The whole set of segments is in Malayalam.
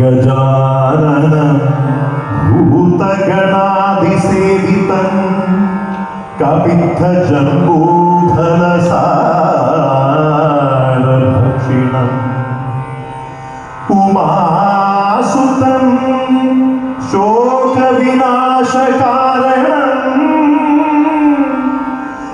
गजानन भूतगणादिसेवितं कवित्थजबोधनसार उमासुतं शोकविनाशकारणम्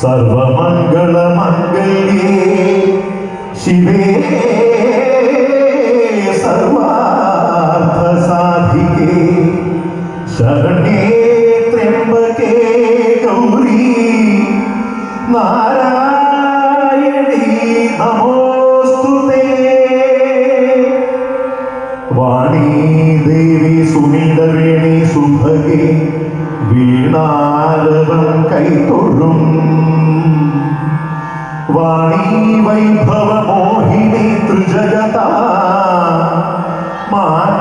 സർവമംഗളമംഗല്യേ ശിവേ സർവാർത്ഥസാധികേ. ശരണേ ത്രയംബകേ ഗൗരി. നാരായണീ നമോസ്തുതേ വാണീ ദേവി സുനീതവേണി സുഭഗേ വീണാരവം കൈതൊഴും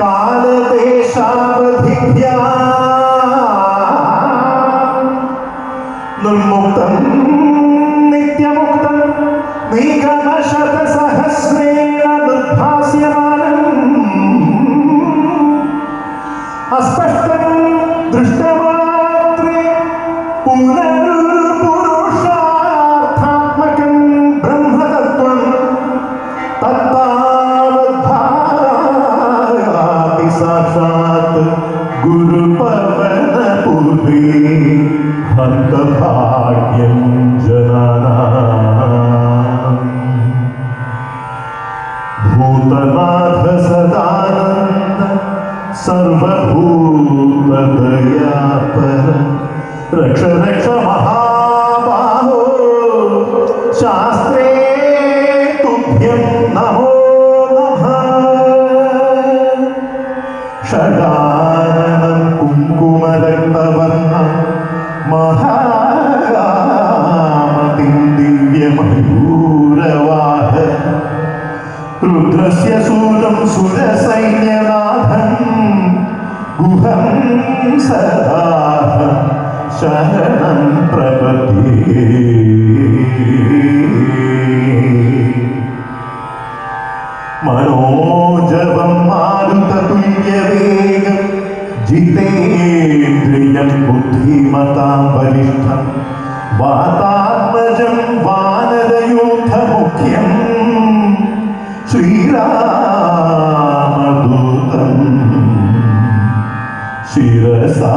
കാലദേശാവധിഭ്യാ നിർമുക്തം നിത്യമുക്തം. നീകമശതസഹസ്രേണ നിർഭാസ്യമാനം. അസ്പഷ്ടം ദൃഷ്ടമാത്രേ ഭൂതനാഥ സദാനന്ദ സർവഭൂതദയാപര രക്ഷ രക്ഷ മഹാബാഹോ ശാസ്ത്രേ തുഭ്യം നമോ നമ. ഷടാനനം സൂരം സുരസൈന്യനാഥം ഗുഹം സദാഹം ശരണം പ്രപദ്യേ മനോജവം മാരുതതുല്യവേഗം ജിതേന്ദ്രിയം ബുദ്ധിമതാം വരിഷ്ഠം വാതാത്മജം വാനരയൂഥമുഖ്യം ശിരസാ